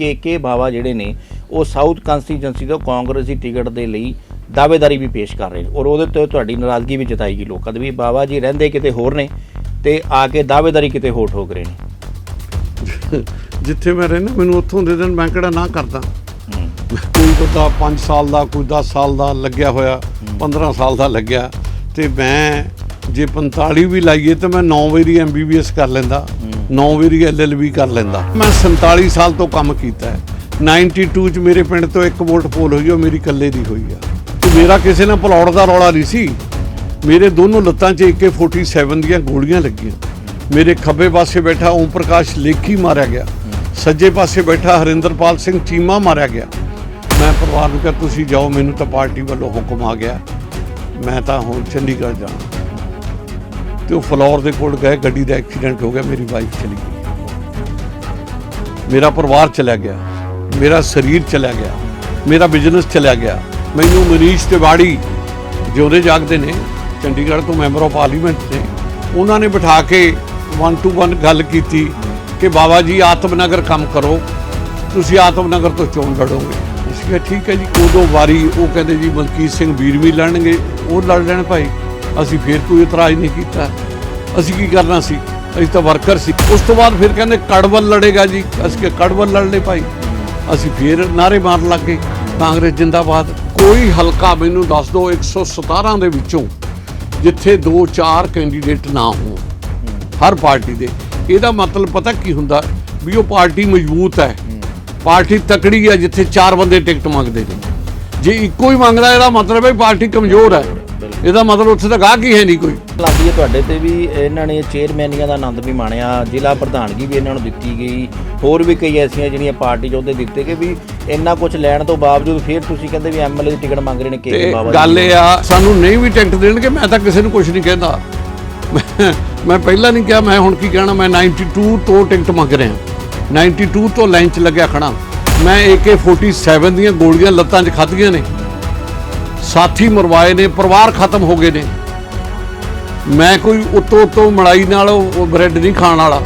ਕੇ ਕੇ ਬਾਵਾ ਜਿਹੜੇ ਨੇ ਉਹ ਸਾਊਥ ਕੰਸਟੀਚੁਐਂਸੀ ਤੋਂ ਕਾਂਗਰਸੀ ਟਿਕਟ ਦੇ ਲਈ ਦਾਅਵੇਦਾਰੀ ਵੀ ਪੇਸ਼ ਕਰ ਰਹੇ ਨੇ ਔਰ ਉਹਦੇ ਤੇ ਤੁਹਾਡੀ ਨਾਰਾਜ਼ਗੀ ਵੀ ਜਤਾਈ ਗਈ ਲੋਕਾਂ ਦੀ ਵੀ ਬਾਵਾ ਜੀ ਰਹਿੰਦੇ ਕਿਤੇ ਹੋਰ ਨੇ ਤੇ ਆ ਕੇ ਦਾਅਵੇਦਾਰੀ ਕਿਤੇ ਹੋਰ ਠੋਕ ਰਹੇ ਨੇ। ਜਿੱਥੇ ਮੈਂ ਰਹਿਣਾ ਮੈਨੂੰ ਉੱਥੋਂ ਦੇ ਦੇਣ ਮੈਂ ਕਿਹੜਾ ਨਾ ਕਰਦਾ। ਕੋਈ ਬੰਦਾ 5 ਸਾਲ ਦਾ ਕੋਈ 10 ਸਾਲ ਦਾ ਲੱਗਿਆ ਹੋਇਆ 15 ਸਾਲ ਦਾ ਲੱਗਿਆ ਤੇ ਮੈਂ ਜੇ 45 ਵੀ ਲਾਈਏ ਤਾਂ ਮੈਂ 9 ਵਾਰੀ ਐਮਬੀਬੀਐਸ ਕਰ ਲੈਂਦਾ। 9 ਵਾਰੀ ਐਲਐਲਬੀ ਕਰ ਲੈਂਦਾ। ਮੈਂ 47 ਸਾਲ ਤੋਂ ਕੰਮ ਕੀਤਾ ਹੈ। 92 ਚ ਮੇਰੇ ਪਿੰਡ ਤੋਂ ਇੱਕ ਵੋਟ ਪੋਲ ਹੋਈ ਉਹ ਮੇਰੀ ਇਕੱਲੇ ਦੀ ਹੋਈ ਆ। ਤੇ ਮੇਰਾ ਕਿਸੇ ਨਾਲ ਪਲੌੜ ਦਾ ਰੌਲਾ ਨਹੀਂ ਸੀ। ਮੇਰੇ ਦੋਨੋਂ ਲੱਤਾਂ 'ਚ AK47 ਦੀਆਂ ਗੋਲੀਆਂ ਲੱਗੀਆਂ। ਮੇਰੇ ਖੱਬੇ ਪਾਸੇ ਬੈਠਾ ਓਮ ਪ੍ਰਕਾਸ਼ ਲੇਖੀ ਮਾਰਿਆ ਗਿਆ। ਸੱਜੇ ਪਾਸੇ ਬੈਠਾ ਹਰਿੰਦਰਪਾਲ ਸਿੰਘ ਚੀਮਾ ਮਾਰਿਆ ਗਿਆ। ਮੈਂ ਪਰਿਵਾਰ ਨੂੰ ਕਿਹਾ, ਤੁਸੀਂ ਜਾਓ, ਮੈਨੂੰ ਤਾਂ ਪਾਰਟੀ ਵੱਲੋਂ ਹੁਕਮ ਆ ਗਿਆ। ਮੈਂ ਤਾਂ ਹੁਣ ਚੰਡੀਗੜ੍ਹ ਜਾਣਾ। ਤੇ ਉਹ ਫਲੋਰ ਦੇ ਕੋਲ ਗਏ, ਗੱਡੀ ਦਾ ਐਕਸੀਡੈਂਟ ਹੋ ਗਿਆ, ਮੇਰੀ ਵਾਈਫ ਚਲੀ ਗਈ। ਮੇਰਾ ਪਰਿਵਾਰ ਚਲਾ ਗਿਆ, ਮੇਰਾ ਸਰੀਰ ਚਲਾ ਗਿਆ, ਮੇਰਾ ਬਿਜ਼ਨਸ ਚਲਾ ਗਿਆ। ਮੈਨੂੰ ਮਨੀਸ਼ ਤਿਵਾੜੀ ਜਿਉਂਦੇ ਜਾਗਦੇ ਨੇ, ਚੰਡੀਗੜ੍ਹ ਤੋਂ ਮੈਂਬਰ ਆਫ ਪਾਰਲੀਮੈਂਟ ਨੇ, ਉਹਨਾਂ ਨੇ ਬਿਠਾ ਕੇ ਵਨ ਟੂ ਵਨ ਗੱਲ ਕੀਤੀ ਕਿ ਬਾਬਾ ਜੀ ਆਤਮਨਗਰ ਕੰਮ ਕਰੋ, ਤੁਸੀਂ ਆਤਮਨਗਰ ਤੋਂ ਚੋਣ ਲੜੋਗੇ। ਅਸੀਂ ਕਿਹਾ, ਠੀਕ ਹੈ ਜੀ। ਉਦੋਂ ਵਾਰੀ ਉਹ ਕਹਿੰਦੇ ਜੀ, ਮਲਕੀਤ ਸਿੰਘ ਵੀਰ ਵੀ ਲੜਨਗੇ, ਉਹ ਲੜ ਲੈਣ ਭਾਈ। ਅਸੀਂ ਫੇਰ ਕੋਈ ਇਤਰਾਜ਼ ਨਹੀਂ ਕੀਤਾ। ਅਸੀਂ ਕੀ ਕਰਨਾ ਸੀ? ਅਸੀਂ ਤਾਂ ਵਰਕਰ ਸੀ। ਉਸ ਤੋਂ ਬਾਅਦ ਫਿਰ ਕਹਿੰਦੇ, ਕੜਵਲ ਲੜੇਗਾ ਜੀ। ਅਸੀਂ ਕਿ ਕੜਵਲ ਲੜ ਲਏ ਭਾਈ। ਅਸੀਂ ਫੇਰ ਨਾਰੇ ਮਾਰਨ ਲੱਗ ਗਏ। ਕਾਂਗਰਸ ਜਿੰਦਾਬਾਦ। ਕੋਈ ਹਲਕਾ ਮੈਨੂੰ ਦੱਸ ਦਿਓ 117 ਦੇ ਵਿੱਚੋਂ ਜਿੱਥੇ 2-4 ਕੈਂਡੀਡੇਟ ਨਾ ਹੋਣ। ਹਰ ਪਾਰਟੀ ਦੇ। ਇਹਦਾ ਮਤਲਬ ਪਤਾ ਕੀ ਹੁੰਦਾ? ਵੀ ਉਹ ਪਾਰਟੀ ਮਜ਼ਬੂਤ ਹੈ। ਪਾਰਟੀ ਤਕੜੀ ਹੈ, ਜਿੱਥੇ ਚਾਰ ਬੰਦੇ ਟਿਕਟ ਮੰਗਦੇ ਨੇ। ਜੇ ਇੱਕੋ ਹੀ ਮੰਗਦਾ, ਇਹਦਾ ਮਤਲਬ ਹੈ ਪਾਰਟੀ ਕਮਜ਼ੋਰ ਹੈ। ਇਹਦਾ ਮਤਲਬ ਉੱਥੇ ਤਾਂ ਗਾਹਕ ਹੀ ਹੈ ਨਹੀਂ ਕੋਈ। ਲੱਗਦੀ ਹੈ ਤੁਹਾਡੇ ਤੇ ਵੀ ਇਹਨਾਂ ਨੇ ਚੇਅਰਮੈਨੀਆਂ ਦਾ ਆਨੰਦ ਵੀ ਮਾਣਿਆ ਜ਼ਿਲ੍ਹਾ ਪ੍ਰਧਾਨਗੀ ਵੀ ਇਹਨਾਂ ਨੂੰ ਦਿੱਤੀ ਗਈ ਹੋਰ ਵੀ ਕਈ ਐਸੀਆਂ ਜਿਹੜੀਆਂ ਪਾਰਟੀ ਚ ਉਹਦੇ ਦਿੱਤੇ ਗਏ ਵੀ ਇੰਨਾ ਕੁਝ ਲੈਣ ਤੋਂ ਬਾਵਜੂਦ ਫਿਰ ਤੁਸੀਂ ਕਹਿੰਦੇ ਵੀ ਐਮਐਲਏ ਦੀ ਟਿਕਟ ਮੰਗ ਰਹੇ ਨੇ ਕੇ ਬਾਬਾ ਗੱਲ ਇਹ ਆ ਸਾਨੂੰ ਨਹੀਂ ਵੀ ਟਿਕਟ ਦੇਣਗੇ ਮੈਂ ਤਾਂ ਕਿਸੇ ਨੂੰ ਕੁਝ ਨਹੀਂ ਕਹਿੰਦਾ। ਮੈਂ- ਮੈਂ ਪਹਿਲਾਂ ਨਹੀਂ ਕਿਹਾ ਮੈਂ ਹੁਣ ਕੀ ਕਹਿਣਾ ਮੈਂ 92 ਤੋਂ ਟਿਕਟ ਮੰਗ ਰਿਹਾ। 92 ਤੋਂ ਲਾਈਨ 'ਚ ਲੱਗਿਆ ਖੜਾ। ਮੈਂ AK47 ਦੀਆਂ ਗੋਲੀਆਂ ਲੱਤਾਂ 'ਚ ਖਾਧੀਆਂ ਨੇ। ਸਾਥੀ ਮਰਵਾਏ ਨੇ ਪਰਿਵਾਰ ਖਤਮ ਹੋ ਗਏ ਨੇ। ਮੈਂ ਕੋਈ ਉਤੋਂ ਉਤੋਂ ਮਲਾਈ ਨਾਲ ਉਹ ਬ੍ਰੈਡ ਨਹੀਂ ਖਾਣ ਵਾਲਾ।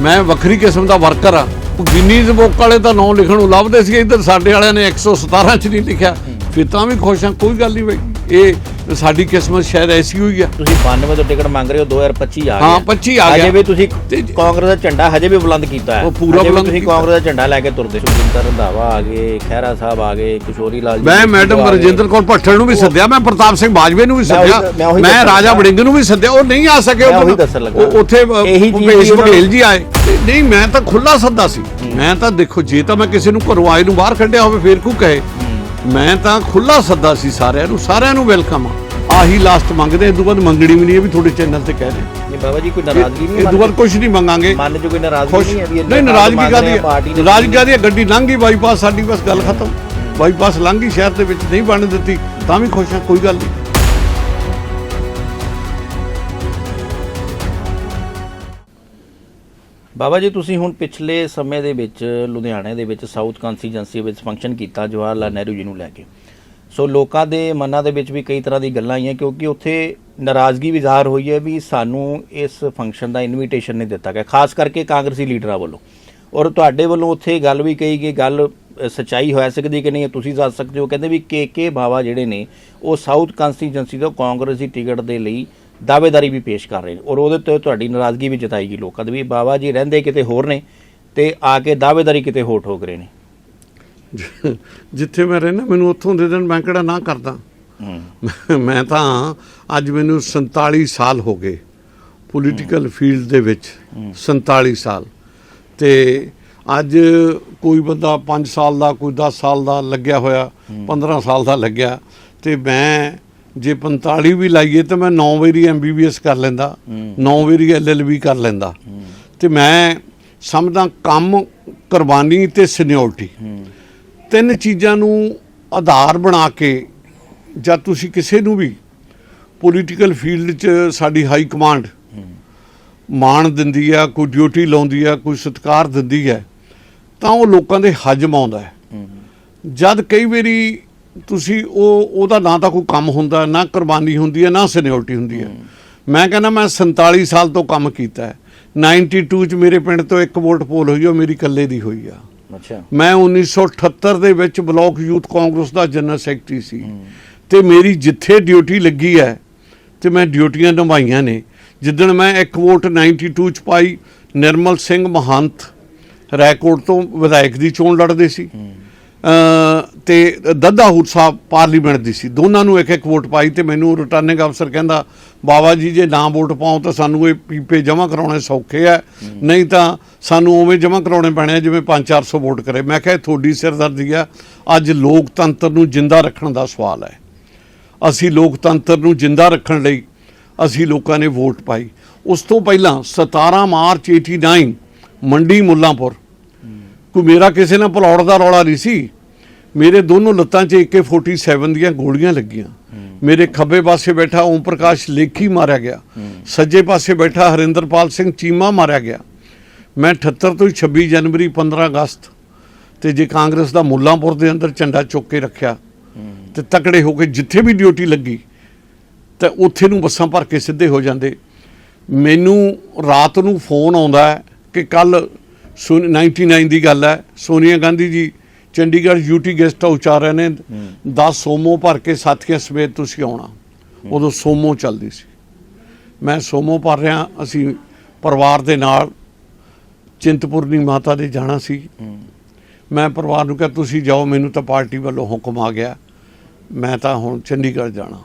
ਮੈਂ ਵੱਖਰੀ ਕਿਸਮ ਦਾ ਵਰਕਰ ਆ। ਗਿਨੀਜ਼ ਬੁੱਕ ਵਾਲੇ ਤਾਂ ਨਾਂ ਲਿਖਣ ਨੂੰ ਲੱਭਦੇ ਸੀ। ਇੱਧਰ ਸਾਡੇ ਵਾਲਿਆਂ ਨੇ 117 ਚ ਨਹੀਂ ਲਿਖਿਆ। ਫਿਰ ਤਾਂ ਵੀ ਖੁਸ਼ ਹਾਂ ਕੋਈ ਗੱਲ ਨਹੀਂ ਬਈ। ਇਹ ਸਾਡੀ ਕਿਸਮਤ ਸ਼ਾਇਦ ਐਸੀ ਹੋਈ ਆ। ਤੁਸੀਂ 92 ਤੋਂ ਟਿਕਟ ਮੰਗ ਰਹੇ ਹੋ 2025 ਆ ਗਿਆ। ਹਾਂ, 25 ਆ ਹਜੇ ਗਿਆ। ਵੀ ਤੁਸੀਂ ਤੇ- ਕਾਂਗਰਸ ਦਾ ਝੰਡਾ ਹਜੇ ਵੀ ਬੁਲੰਦ ਕੀਤਾ ਹੈ। ਉਹ ਪੂਰਾ ਹਜੇ ਬੁਲੰਦ ਤੁਸੀਂ। ਕਾਂਗਰਸ ਦਾ ਝੰਡਾ ਲੈ ਕੇ ਤੁਰਦੇ ਸੁਖਜਿੰਦਰ ਰੰਧਾਵਾ ਆ ਗਏ ਖਹਿਰਾ ਸਾਹਿਬ ਆ ਗਏ ਕਿਸ਼ੋਰੀ ਲਾਲ ਜੀ ਮੈਂ ਮੈਡਮ। ਰਜਿੰਦਰ ਕੌਰ ਭੱਠਲ ਨੂੰ ਵੀ ਸੱਦਿਆ ਮੈਂ ਪ੍ਰਤਾਪ ਸਿੰਘ ਬਾਜਵੇ ਨੂੰ ਵੀ ਸੱਦਿਆ ਮੈਂ ਰਾਜਾ। ਵੜਿੰਗ ਨੂੰ ਵੀ ਸੱਦਿਆ ਉਹ ਨਹੀਂ ਆ ਸਕੇ ਉਹ- ਉੱਥੇ ਭੁਪੇਸ਼ ਬਘੇਲ ਜੀ ਆਏ। ਤੇ ਨਹੀਂ ਮੈਂ ਤਾਂ ਖੁੱਲਾ ਸੱਦਾ ਸੀ। ਮੈਂ ਤਾਂ ਦੇਖੋ ਜੇ ਤਾਂ ਮੈਂ ਕਿਸੇ ਨੂੰ ਘਰੋਂ ਆਏ ਨੂੰ ਬਾਹਰ ਕੱਢਿਆ ਹੋਵੇ ਫੇਰ ਕੋ ਕਹੇ? ਮੈਂ ਤਾਂ ਖੁੱਲਾ ਸੱਦਾ ਸੀ ਸਾਰਿਆਂ ਨੂੰ ਸਾਰਿਆਂ ਨੂੰ ਵੈਲਕਮ ਆ। ਆਹੀ ਲਾਸਟ ਮੰਗਦੇ ਇਸ ਤੋਂ ਬਾਅਦ ਮੰਗਣੀ ਵੀ ਨਹੀਂ ਇਹ ਵੀ ਤੁਹਾਡੇ ਚੈਨਲ ਤੇ ਕਹਿ ਦੇ ਨਹੀਂ ਬਾਬਾ ਜੀ ਕੋਈ ਨਾਰਾਜ਼ਗੀ ਨਹੀਂ ਇਹ ਤੋਂ ਬਾਅਦ ਕੁਝ ਨਹੀਂ ਮੰਗਾਂਗੇ। ਮਨ ਚ ਕੋਈ ਨਾਰਾਜ਼ਗੀ ਨਹੀਂ ਹੈ ਵੀ ਨਹੀਂ ਨਾਰਾਜ਼ਗੀ ਕਾਦੀ ਰਹੇ ਨਾਰਾਜ਼ਗੀ ਕਾਦੀ ਗੱਡੀ ਲੰਘ ਗਈ ਬਾਈਪਾਸ ਸਾਡੀ ਬਸ ਗੱਲ ਖਤਮ। ਬਾਈਪਾਸ ਲੰਘ ਗਈ ਸ਼ਹਿਰ ਦੇ ਵਿੱਚ ਨਹੀਂ ਬਣ ਦਿੱਤੀ ਤਾਂ ਵੀ ਖੁਸ਼ ਹਾਂ ਕੋਈ ਗੱਲ ਨਹੀਂ। ਬਾਬਾ ਜੀ ਤੁਸੀਂ ਹੁਣ ਪਿਛਲੇ ਸਮੇਂ ਦੇ ਵਿੱਚ ਲੁਧਿਆਣੇ ਦੇ ਵਿੱਚ ਸਾਊਥ ਕੰਸਟੀਚੁਐਂਸੀ ਵਿੱਚ ਫੰਕਸ਼ਨ ਕੀਤਾ ਜਵਾਹਰ ਲਾਲ ਨਹਿਰੂ ਜੀ ਨੂੰ ਲੈ ਕੇ। ਸੋ ਲੋਕਾਂ ਦੇ ਮਨਾਂ ਦੇ ਵਿੱਚ ਵੀ ਕਈ ਤਰ੍ਹਾਂ ਦੀ ਗੱਲਾਂ ਆਈਆਂ ਕਿਉਂਕਿ ਉੱਥੇ ਨਾਰਾਜ਼ਗੀ ਵੀ ਜ਼ਾਹਰ ਹੋਈ ਹੈ ਵੀ ਸਾਨੂੰ ਇਸ ਫੰਕਸ਼ਨ ਦਾ ਇਨਵੀਟੇਸ਼ਨ ਨਹੀਂ ਦਿੱਤਾ ਗਿਆ ਖਾਸ ਕਰਕੇ ਕਾਂਗਰਸੀ ਲੀਡਰਾਂ ਵੱਲੋਂ। ਔਰ ਤੁਹਾਡੇ ਵੱਲੋਂ ਉੱਥੇ ਗੱਲ ਵੀ ਕਹੀ ਗਈ ਗੱਲ ਅ, ਸੱਚਾਈ ਹੋ ਸਕਦੀ ਕਿ ਨਹੀਂ ਤੁਸੀਂ ਦੱਸ ਸਕਦੇ ਹੋ ਕਹਿੰਦੇ ਵੀ ਕੇ ਕੇ ਬਾਵਾ ਜਿਹੜੇ ਨੇ ਉਹ ਸਾਊਥ ਕੰਸਟੀਚੁਐਂਸੀ ਤੋਂ ਕਾਂਗਰਸੀ ਟਿਕਟ ਦੇ ਲਈ ਦਾਅਵੇਦਾਰੀ ਵੀ ਪੇਸ਼ ਕਰ ਰਹੇ ਨੇ। ਔਰ ਉਹਦੇ ਤੇ ਤੁਹਾਡੀ ਨਾਰਾਜ਼ਗੀ ਵੀ ਜਤਾਈ ਗਈ ਲੋਕਾਂ ਦੀ ਵੀ ਬਾਵਾ ਜੀ ਰਹਿੰਦੇ ਕਿਤੇ ਹੋਰ ਨੇ ਤੇ ਆ ਕੇ ਦਾਅਵੇਦਾਰੀ ਕਿਤੇ ਹੋਰ ਠੋਕ ਰਹੇ ਨੇ। ਜਿੱਥੇ ਮੈਂ ਰਹਿਣਾ ਮੈਨੂੰ ਉੱਥੋਂ ਦੇ ਦੇਣ ਮੈਂ ਕਿਹੜਾ ਨਾ ਕਰਦਾ। ਮੈਂ ਤਾਂ ਅੱਜ ਮੈਨੂੰ 47 ਸਾਲ ਹੋ ਗਏ ਪੋਲੀਟੀਕਲ ਫੀਲਡ ਦੇ ਵਿੱਚ 47 ਸਾਲ। ਤੇ ਅੱਜ ਕੋਈ ਬੰਦਾ 5 ਸਾਲ ਦਾ ਕੋਈ 10 ਸਾਲ ਦਾ ਲੱਗਿਆ ਹੋਇਆ 15 ਸਾਲ ਦਾ ਲੱਗਿਆ ਤੇ ਮੈਂ ਜੇ 45 ਵੀ ਲਾਈਏ ਤਾਂ ਮੈਂ 9 ਵਾਰੀ ਐਮਬੀਬੀਐਸ ਕਰ ਲੈਂਦਾ 9 ਵਾਰੀ ਐਲਐਲਬੀ ਕਰ ਲੈਂਦਾ। ਤੇ ਮੈਂ ਸਮਝਦਾ ਕੰਮ ਕੁਰਬਾਨੀ ਤੇ ਸੀਨੀਅਰਟੀ ਤਿੰਨ ਚੀਜ਼ਾਂ ਨੂੰ ਆਧਾਰ ਬਣਾ ਕੇ ਜਦ ਤੁਸੀਂ ਕਿਸੇ ਨੂੰ ਵੀ ਪੋਲੀਟੀਕਲ ਫੀਲਡ 'ਚ ਸਾਡੀ ਹਾਈ ਕਮਾਂਡ ਮਾਣ ਦਿੰਦੀ ਆ ਕੋਈ ਡਿਊਟੀ ਲਾਉਂਦੀ ਆ ਕੋਈ ਸਤਿਕਾਰ ਦਿੰਦੀ ਹੈ ਤਾਂ ਉਹ ਲੋਕਾਂ ਦੇ ਹਜਮ ਆਉਂਦਾ ਹੈ। ਜਦ ਕਈ ਵਾਰੀ ਤੁਸੀਂ ਉਹ ਉਹਦਾ ਨਾ ਤਾਂ ਕੋਈ ਕੰਮ ਹੁੰਦਾ ਨਾ ਕੁਰਬਾਨੀ ਹੁੰਦੀ ਹੈ ਨਾ ਸੀਨੀਅਰਟੀ ਹੁੰਦੀ ਹੈ। ਮੈਂ ਕਹਿੰਦਾ ਮੈਂ 47 ਸਾਲ ਤੋਂ ਕੰਮ ਕੀਤਾ ਹੈ। 92 ਚ ਮੇਰੇ ਪਿੰਡ ਤੋਂ ਇੱਕ ਵੋਟ ਪੋਲ ਹੋਈ ਉਹ ਮੇਰੀ ਇਕੱਲੇ ਦੀ ਹੋਈ ਆ। ਅੱਛਾ। ਮੈਂ 1978 ਦੇ ਵਿੱਚ ਬਲਾਕ ਯੂਥ ਕਾਂਗਰਸ ਦਾ ਜਨਰਲ ਸੈਕਟਰੀ ਸੀ। ਤੇ ਮੇਰੀ ਜਿੱਥੇ ਡਿਊਟੀ ਲੱਗੀ ਹੈ ਤੇ ਮੈਂ ਡਿਊਟੀਆਂ ਨਿਭਾਈਆਂ ਨੇ। ਜਿੱਦਣ ਮੈਂ ਇੱਕ ਵੋਟ 92 ਚ ਪਾਈ ਨਿਰਮਲ ਸਿੰਘ ਮਹੰਤ ਰੈਕੋਰਡ ਤੋਂ ਵਿਧਾਇਕ ਦੀ ਚੋਣ ਲੜਦੇ ਸੀ। ਤੇ ਦੱਦਾਹੂਰ ਸਾਹਿਬ ਪਾਰਲੀਮੈਂਟ ਦੀ ਸੀ। ਦੋਨਾਂ ਨੂੰ ਇੱਕ ਇੱਕ ਵੋਟ ਪਾਈ ਤੇ ਮੈਨੂੰ ਰਿਟਰਨਿੰਗ ਅਫਸਰ ਕਹਿੰਦਾ ਬਾਬਾ ਜੀ, ਜੇ ਨਾ ਵੋਟ ਪਾਓ ਤਾਂ ਸਾਨੂੰ ਇਹ ਪੀਪੇ ਜਮ੍ਹਾਂ ਕਰਾਉਣੇ ਸੌਖੇ ਆ। ਨਹੀਂ ਤਾਂ ਸਾਨੂੰ ਉਵੇਂ ਜਮ੍ਹਾਂ ਕਰਾਉਣੇ ਪੈਣੇ ਆ ਜਿਵੇਂ 5-400 ਵੋਟ ਕਰੇ। ਮੈਂ ਕਿਹਾ, ਇਹ ਤੁਹਾਡੀ ਸਿਰਦਰਦੀ ਆ। ਅੱਜ ਲੋਕਤੰਤਰ ਨੂੰ ਜਿੰਦਾ ਰੱਖਣ ਦਾ ਸਵਾਲ ਹੈ। ਅਸੀਂ ਲੋਕਤੰਤਰ ਨੂੰ ਜਿੰਦਾ ਰੱਖਣ ਲਈ ਅਸੀਂ ਲੋਕਾਂ ਨੇ ਵੋਟ ਪਾਈ। ਉਸ ਤੋਂ ਪਹਿਲਾਂ 17 ਮਾਰਚ 89 ਮੰਡੀ ਮੁੱਲਾਂਪੁਰ। ਕੋਈ ਮੇਰਾ ਕਿਸੇ ਨਾਲ ਪਲੌੜ ਦਾ ਰੌਲਾ ਨਹੀਂ ਸੀ? ਮੇਰੇ ਦੋਨੋਂ ਲੱਤਾਂ 'ਚ AK47 ਦੀਆਂ ਗੋਲੀਆਂ ਲੱਗੀਆਂ। ਮੇਰੇ ਖੱਬੇ ਪਾਸੇ ਬੈਠਾ ਓਮ ਪ੍ਰਕਾਸ਼ ਲੇਖੀ ਮਾਰਿਆ ਗਿਆ। ਸੱਜੇ ਪਾਸੇ ਬੈਠਾ ਹਰਿੰਦਰਪਾਲ ਸਿੰਘ ਚੀਮਾ ਮਾਰਿਆ ਗਿਆ। ਮੈਂ 78 ਤੋਂ ਹੀ 26 ਜਨਵਰੀ 15 ਅਗਸਤ ਤੇ ਜੇ ਕਾਂਗਰਸ ਦਾ ਮੁੱਲਾਂਪੁਰ ਦੇ ਅੰਦਰ ਝੰਡਾ ਚੁੱਕ ਕੇ ਰੱਖਿਆ ਤੇ ਤਕੜੇ ਹੋ ਕੇ ਜਿੱਥੇ ਵੀ ਡਿਊਟੀ ਲੱਗੀ ਤੇ ਉੱਥੇ ਨੂੰ ਬੱਸਾਂ ਭਰ ਕੇ ਸਿੱਧੇ ਹੋ ਜਾਂਦੇ। ਮੈਨੂੰ ਰਾਤ ਨੂੰ ਫੋਨ ਆਉਂਦਾ ਕਿ ਕੱਲ 99 ਦੀ ਗੱਲ ਹੈ Sonia Gandhi ji Chandigarh UT guest house ਆ ਰਹੇ ਨੇ। 10 ਸੋਮੋ ਭਰ ਕੇ ਸਾਥੀਆਂ ਸਮੇਤ ਤੁਸੀਂ ਆਉਣਾ। ਉਦੋਂ ਸੋਮੋ ਚੱਲਦੀ ਸੀ। ਮੈਂ ਸੋਮੋ ਭਰ ਰਿਹਾ ਅਸੀਂ ਪਰਿਵਾਰ ਦੇ ਨਾਲ ਚਿੰਤਪੁਰਨੀ ਮਾਤਾ ਦੇ ਜਾਣਾ ਸੀ। ਮੈਂ ਪਰਿਵਾਰ ਨੂੰ ਕਿਹਾ ਤੁਸੀਂ ਜਾਓ ਮੈਨੂੰ ਤਾਂ ਪਾਰਟੀ ਵੱਲੋਂ ਹੁਕਮ ਆ ਗਿਆ। ਮੈਂ ਤਾਂ ਹੁਣ ਚੰਡੀਗੜ੍ਹ ਜਾਣਾ।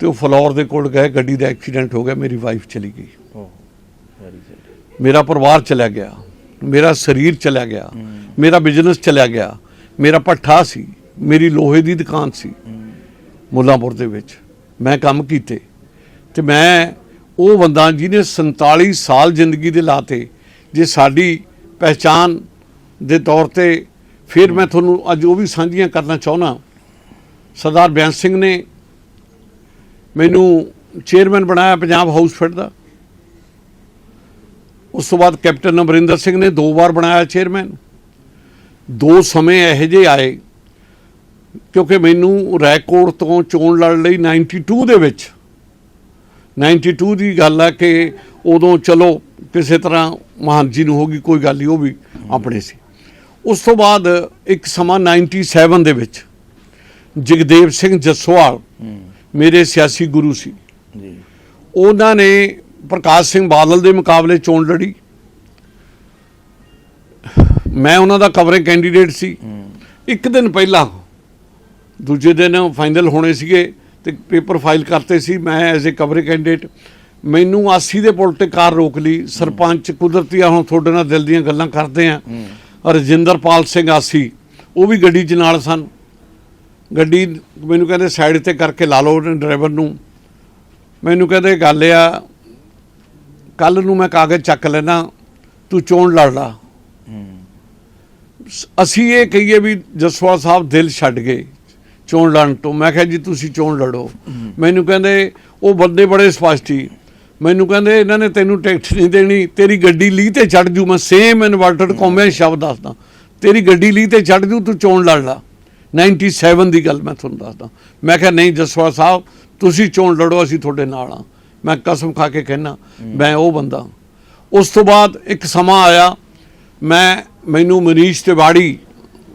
ਤੇ ਉਹ ਫਲੋਰ ਦੇ ਕੋਲ ਗਏ ਗੱਡੀ ਦਾ ਐਕਸੀਡੈਂਟ ਹੋ ਗਿਆ ਮੇਰੀ ਵਾਈਫ ਚਲੀ ਗਈ। ਮੇਰਾ ਪਰਿਵਾਰ ਚਲਾ ਗਿਆ। ਮੇਰਾ ਸਰੀਰ ਚਲਾ ਗਿਆ। ਮੇਰਾ ਬਿਜ਼ਨਸ ਚਲਾ ਗਿਆ। ਮੇਰਾ ਪੱਠਾ ਸੀ। ਮੇਰੀ ਲੋਹੇ ਦੀ ਦੁਕਾਨ ਸੀ। ਮੁੱਲਾਂਪੁਰ ਦੇ ਵਿੱਚ ਮੈਂ ਕੰਮ ਕੀਤੇ। ਤੇ ਮੈਂ ਉਹ ਬੰਦਾ ਜਿਹਨੇ 47 ਸਾਲ ਜ਼ਿੰਦਗੀ ਦੇ ਲਾਤੇ, ਜੇ ਸਾਡੀ ਪਹਿਚਾਨ ਦੇ ਤੌਰ ਤੇ ਫਿਰ ਮੈਂ ਤੁਹਾਨੂੰ ਅੱਜ ਉਹ ਵੀ ਸਾਂਝੀਆਂ ਕਰਨਾ ਚਾਹੁੰਦਾ। ਸਰਦਾਰ ਬਿਆਨ ਸਿੰਘ ਨੇ ਮੈਨੂੰ ਚੇਅਰਮੈਨ ਬਣਾਇਆ ਪੰਜਾਬ ਹਾਊਸ ਫੈਡ ਦਾ। ਉਸ ਤੋਂ ਬਾਅਦ ਕੈਪਟਨ ਅਮਰਿੰਦਰ ਸਿੰਘ ਨੇ ਦੋ ਵਾਰ ਬਣਾਇਆ ਚੇਅਰਮੈਨ। ਦੋ ਸਮੇਂ ਇਹੋ ਜਿਹੇ ਆਏ ਕਿਉਂਕਿ ਮੈਨੂੰ ਰੈਕੋਰਡ ਤੋਂ ਚੋਣ ਲੜ ਲਈ 92 ਦੇ ਵਿੱਚ 92 ਦੀ ਗੱਲ ਹੈ ਕਿ ਉਦੋਂ ਚਲੋ ਕਿਸੇ ਤਰ੍ਹਾਂ ਮਹਾਨ ਜੀ ਨੂੰ ਹੋ ਗਈ ਕੋਈ ਗੱਲ ਨਹੀਂ ਉਹ ਵੀ ਆਪਣੇ ਸੀ। ਉਸ ਤੋਂ ਬਾਅਦ ਇੱਕ ਸਮਾਂ 97 ਦੇ ਵਿੱਚ ਜਗਦੇਵ ਸਿੰਘ ਜਸਵਾਲ ਮੇਰੇ ਸਿਆਸੀ ਗੁਰੂ ਸੀ। ਜੀ। ਉਹਨਾਂ ਨੇ ਪ੍ਰਕਾਸ਼ ਸਿੰਘ ਬਾਦਲ ਦੇ ਮੁਕਾਬਲੇ ਚੋਣ ਲੜੀ। ਮੈਂ ਉਹਨਾਂ ਦਾ ਕਵਰਿੰਗ ਕੈਂਡੀਡੇਟ ਸੀ। ਇੱਕ ਦਿਨ ਪਹਿਲਾਂ ਦੂਜੇ ਦਿਨ ਫਾਈਨਲ ਹੋਣੇ ਸੀਗੇ ਤੇ ਪੇਪਰ ਫਾਈਲ ਕਰਤੇ ਸੀ। ਮੈਂ ਐਜ਼ ਅ ਕਵਰਿੰਗ ਕੈਂਡੀਡੇਟ ਮੈਨੂੰ 80 ਦੇ ਪੁਲ ਤੇ ਕਾਰ ਰੋਕ ਲਈ। ਸਰਪੰਚ ਕੁਦਰਤੀ ਆ ਹੁਣ ਤੁਹਾਡੇ ਨਾਲ ਦਿਲ ਦੀਆਂ ਗੱਲਾਂ ਕਰਦੇ ਆ। ਰਜਿੰਦਰਪਾਲ ਸਿੰਘ ਆਸੀ ਉਹ ਵੀ ਗੱਡੀ 'ਚ ਨਾਲ ਸਨ। ਗੱਡੀ ਮੈਨੂੰ ਕਹਿੰਦੇ ਸਾਈਡ ਤੇ ਕਰਕੇ ਲਾ ਲਓ ਡਰਾਈਵਰ ਨੂੰ। ਮੈਨੂੰ ਕਹਿੰਦੇ ਗੱਲ ਆ ਕੱਲ ਨੂੰ ਮੈਂ ਕਾਗਜ਼ ਚੱਕ ਲੈਣਾ ਤੂੰ ਚੋਣ ਲੜ ਲਾ। ਅਸੀਂ ਇਹ ਕਹੀਏ ਵੀ ਜਸਵਾਲ ਸਾਹਿਬ ਦਿਲ ਛੱਡ ਗਏ ਚੋਣ ਲੜਨ ਤੋਂ। ਮੈਂ ਕਿਹਾ ਜੀ ਤੁਸੀਂ ਚੋਣ ਲੜੋ। ਮੈਨੂੰ ਕਹਿੰਦੇ ਉਹ ਬੰਦੇ ਬੜੇ ਸਪਸ਼ਟ ਸੀ। ਮੈਨੂੰ ਕਹਿੰਦੇ ਇਹਨਾਂ ਨੇ ਤੈਨੂੰ ਟਿਕਟ ਨਹੀਂ ਦੇਣੀ ਤੇਰੀ ਗੱਡੀ ਲੀ ਤੇ ਚੜ ਜੂ। ਮੈਂ ਸੇਮ ਇਨਵਰਟਡ ਕੌਮੇ ਸ਼ਬਦ ਦੱਸਦਾ। ਤੇਰੀ ਗੱਡੀ ਲੀ ਤੇ ਚੜ ਜੂ ਤੂੰ ਚੋਣ ਲੜ ਲਾ। 97 ਦੀ ਗੱਲ ਮੈਂ ਤੁਹਾਨੂੰ ਦੱਸਦਾ। ਮੈਂ ਕਿਹਾ ਨਹੀਂ ਜਸਵਾਲ ਸਾਹਿਬ ਤੁਸੀਂ ਚੋਣ ਲੜੋ ਅਸੀਂ ਤੁਹਾਡੇ ਨਾਲ ਆ ਮੈਂ ਕਸਮ ਖਾ ਕੇ ਕਹਿਣਾ ਮੈਂ ਉਹ ਬੰਦਾ। ਉਸ ਤੋਂ ਬਾਅਦ ਇੱਕ ਸਮਾਂ ਆਇਆ, ਮੈਂ, ਮੈਨੂੰ ਮਨੀਸ਼ ਤਿਵਾੜੀ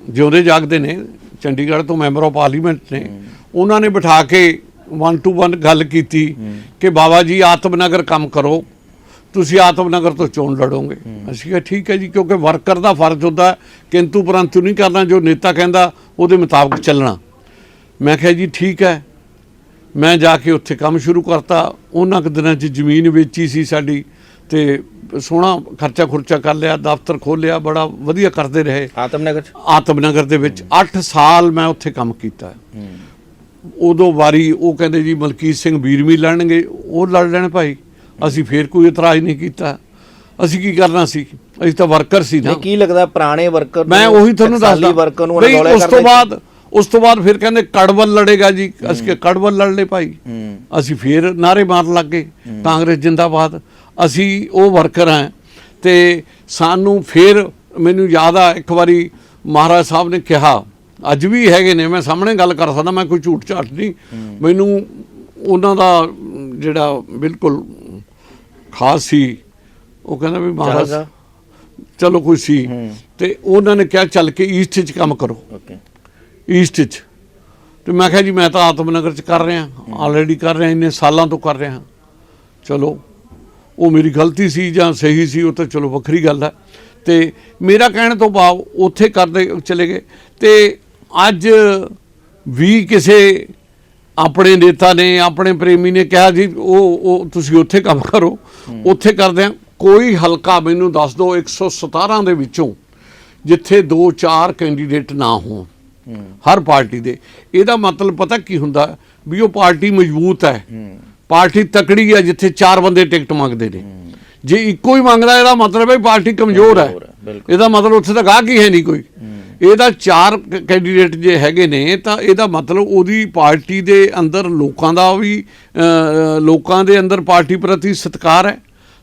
ਜਿਉਂਦੇ ਜਾਗਦੇ ਨੇ, ਚੰਡੀਗੜ੍ਹ ਤੋਂ ਮੈਂਬਰ ਆਫ ਪਾਰਲੀਮੈਂਟ ਨੇ, ਉਹਨਾਂ ਨੇ ਬਿਠਾ ਕੇ ਵਨ ਟੂ ਵਨ ਗੱਲ ਕੀਤੀ ਕਿ ਬਾਬਾ ਜੀ ਆਤਮਨਗਰ ਕੰਮ ਕਰੋ, ਤੁਸੀਂ ਆਤਮਨਗਰ ਤੋਂ ਚੋਣ ਲੜੋਗੇ। ਅਸੀਂ ਕਿਹਾ, ਠੀਕ ਹੈ ਜੀ, ਕਿਉਂਕਿ ਵਰਕਰ ਦਾ ਫਰਜ਼ ਹੁੰਦਾ, ਕਿੰਤੂ ਪਰੰਤੂ ਨਹੀਂ ਕਰਨਾ, ਜੋ ਨੇਤਾ ਕਹਿੰਦਾ, ਉਹਦੇ ਮੁਤਾਬਕ ਚੱਲਣਾ। ਮੈਂ ਕਿਹਾ ਜੀ, ਠੀਕ ਹੈ ਮੈਂ ਜਾ ਕੇ ਉੱਥੇ ਕੰਮ ਸ਼ੁਰੂ ਕਰਤਾ। ਉਹਨਾਂ ਕੁ ਦਿਨਾਂ 'ਚ ਜ਼ਮੀਨ ਵੇਚੀ ਸੀ ਸਾਡੀ ਤੇ ਸੋਹਣਾ ਖਰਚਾ ਖੁਰਚਾ ਕਰ ਲਿਆ ਦਫ਼ਤਰ ਖੋਲਿਆ ਬੜਾ ਵਧੀਆ ਕਰਦੇ ਰਹੇ। ਆਤਮਨਗਰ ਚ? ਆਤਮਨਗਰ ਦੇ ਵਿੱਚ 8 ਸਾਲ ਮੈਂ ਉੱਥੇ ਕੰਮ ਕੀਤਾ। ਉਦੋਂ ਵਾਰੀ ਉਹ ਕਹਿੰਦੇ ਜੀ ਮਲਕੀਤ ਸਿੰਘ ਵੀਰਮੀ ਲੜਨਗੇ ਉਹ ਲੜ ਲੈਣ ਭਾਈ। ਅਸੀਂ ਫੇਰ ਕੋਈ ਇਤਰਾਜ਼ ਨਹੀਂ ਕੀਤਾ। ਅਸੀਂ ਕੀ ਕਰਨਾ ਸੀ? ਅਸੀਂ ਤਾਂ ਵਰਕਰ ਸੀ ਨਾ। ਕੀ ਲੱਗਦਾ ਪੁਰਾਣੇ ਵਰਕਰ ਮੈਂ ਉਹੀ ਤੁਹਾਨੂੰ ਦੱਸਦਾ। ਵਰਕਰ ਨੂੰ ਅਨਗੌਲੇ ਉਸ ਤੋਂ ਕਰਦੇ ਬਾਅਦ ਉਸ ਤੋਂ ਬਾਅਦ ਫਿਰ ਕਹਿੰਦੇ ਕੜਵਲ ਲੜੇਗਾ ਜੀ ਅਸੀਂ ਕਿ ਕੜਵਲ ਲੜ ਲੈ ਭਾਈ। ਅਸੀਂ ਫੇਰ ਨਾਰੇ ਮਾਰਨ ਲੱਗ ਗਏ ਕਾਂਗਰਸ ਜਿੰਦਾਬਾਦ। ਅਸੀਂ ਉਹ ਵਰਕਰ ਹਾਂ ਤੇ ਸਾਨੂੰ ਫੇਰ ਮੈਨੂੰ ਯਾਦ ਆ ਇੱਕ ਵਾਰੀ ਮਹਾਰਾਜ ਸਾਹਿਬ ਨੇ ਕਿਹਾ ਅੱਜ ਵੀ ਹੈਗੇ ਨੇ ਮੈਂ ਸਾਹਮਣੇ ਗੱਲ ਕਰ ਸਕਦਾ ਮੈਂ ਕੋਈ ਝੂਠ ਝਾਟ ਨਹੀਂ। ਮੈਨੂੰ ਉਹਨਾਂ ਦਾ ਜਿਹੜਾ ਬਿਲਕੁਲ ਖਾਸ ਸੀ ਉਹ ਕਹਿੰਦਾ ਵੀ ਮਹਾਰਾਜ? ਚਲੋ ਕੋਈ ਸੀ। ਤੇ ਉਹਨਾਂ ਨੇ ਕਿਹਾ ਚੱਲ ਕੇ ਈਸਟ 'ਚ ਕੰਮ ਕਰੋ। ਓਕੇ। ਈਸਟ 'ਚ। ਤੇ ਮੈਂ ਕਿਹਾ ਜੀ, ਮੈਂ ਤਾਂ ਆਤਮਨਗਰ 'ਚ ਕਰ ਰਿਹਾ ਆਲਰੇਡੀ ਕਰ ਰਿਹਾ, ਇੰਨੇ ਸਾਲਾਂ ਤੋਂ ਕਰ ਰਿਹਾ। ਚਲੋ, ਉਹ ਮੇਰੀ ਗਲਤੀ ਸੀ ਜਾਂ ਸਹੀ ਸੀ, ਉਹ ਤਾਂ ਚਲੋ ਵੱਖਰੀ ਗੱਲ ਹੈ। ਤੇ ਮੇਰਾ ਕਹਿਣ ਤੋਂ ਭਾਵ ਉੱਥੇ ਕਰਦੇ, ਚਲੇ ਗਏ। ਤੇ ਅੱਜ ਵੀ ਕਿਸੇ ਆਪਣੇ ਨੇਤਾ ਨੇ, ਆਪਣੇ ਪ੍ਰੇਮੀ ਨੇ ਕਿਹਾ ਜੀ, ਉਹ ਉਹ ਤੁਸੀਂ ਉੱਥੇ ਕੰਮ ਕਰੋ, ਉੱਥੇ ਕਰਦੇ ਆ ਕੋਈ ਹਲਕਾ ਮੈਨੂੰ ਦੱਸ ਦਿਓ 117 ਦੇ ਵਿੱਚੋਂ ਜਿੱਥੇ 2-4 ਕੈਂਡੀਡੇਟ ਨਾ ਹੋਣ। ਹਰ ਪਾਰਟੀ ਦੇ। ਇਹਦਾ ਮਤਲਬ ਪਤਾ ਕੀ ਹੁੰਦਾ? ਵੀ ਉਹ ਪਾਰਟੀ ਮਜ਼ਬੂਤ ਹੈ। ਪਾਰਟੀ ਤਕੜੀ ਹੈ ਜਿੱਥੇ ਚਾਰ ਬੰਦੇ ਟਿਕਟ ਮੰਗਦੇ ਨੇ। ਜੇ ਇੱਕੋ ਹੀ ਮੰਗਦਾ ਇਹਦਾ ਮਤਲਬ ਹੈ ਪਾਰਟੀ ਕਮਜ਼ੋਰ ਹੈ। ਇਹਦਾ ਮਤਲਬ ਉੱਥੇ ਤਾਂ ਗਾਹਕ ਹੀ ਹੈ ਨਹੀਂ ਕੋਈ। ਇਹਦਾ ਚਾਰ ਕ- ਕੈਂਡੀਡੇਟ ਜੇ ਹੈਗੇ ਨੇ ਤਾਂ ਇਹਦਾ ਮਤਲਬ ਉਹਦੀ ਪਾਰਟੀ ਦੇ ਅੰਦਰ ਲੋਕਾਂ ਦਾ ਵੀ ਲੋਕਾਂ ਦੇ ਅੰਦਰ ਪਾਰਟੀ ਪ੍ਰਤੀ ਸਤਿਕਾਰ ਹੈ